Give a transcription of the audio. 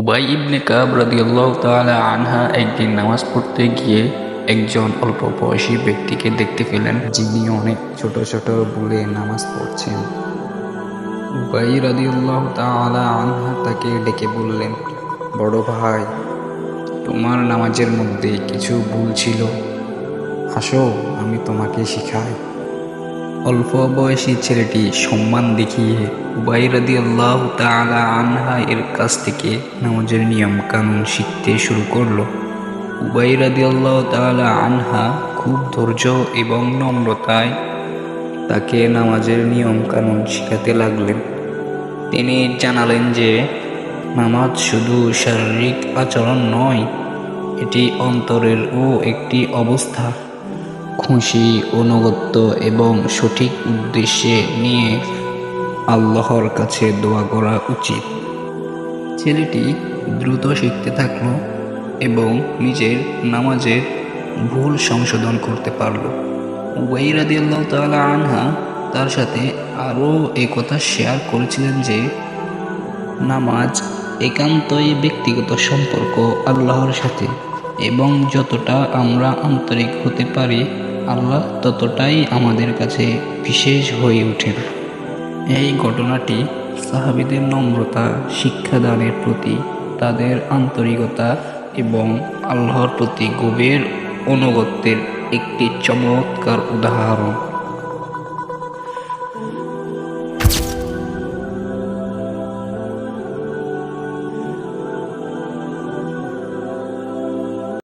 উবাই ইবনে কাব রাদিয়াল্লাহু তাআলা আনহা একদিন নামাজ পড়তে গিয়ে একজন অল্প বয়সী ব্যক্তিকে দেখতে পেলেন, যিনি অনেক ছোট ছোট বলে নামাজ পড়ছেন। উবাই রাদিয়াল্লাহু তাআলা আনহা তাকে ডেকে বললেন, বড় ভাই, তোমার নামাজের মধ্যে কিছু ভুল ছিল। আসো, আমি তোমাকে শিখাই। অল্প বয়সী ছেলেটি সম্মান দেখিয়ে উবাই রাদি আল্লাহ তালা আনহা এর কাছ থেকে নামাজের নিয়ম কানুন শিখতে শুরু করল। উবাই রাদি আল্লাহ তালা আনহা খুব ধৈর্য এবং নম্রতায় তাকে নামাজের নিয়ম কানুন শিখাতে লাগলেন। তিনি জানালেন যে, নামাজ শুধু শারীরিক আচরণ নয়, এটি অন্তরের ও একটি অবস্থা। খুশি, অনুগত্য এবং সঠিক উদ্দেশ্যে নিয়ে আল্লাহর কাছে দোয়া করা উচিত। ছেলেটি দ্রুত শিখতে থাকল এবং নিজের নামাজের ভুল সংশোধন করতে পারল। উবাই রাদি আল্লাহ তালা আনহা তার সাথে আরও কথা শেয়ার করেছিলেন যে, নামাজ একান্তই ব্যক্তিগত সম্পর্ক আল্লাহর সাথে এবং যতটা আমরা আন্তরিক হতে পারি আল্লাহ ততটাই আমাদের কাছে বিশেষ হয়ে ওঠেন। এই ঘটনাটি সাহাবিদের নম্রতা, শিক্ষাদানের প্রতি তাদের আন্তরিকতা এবং আল্লাহর প্রতি গভীর অনুগত্যের একটি চমৎকার উদাহরণ।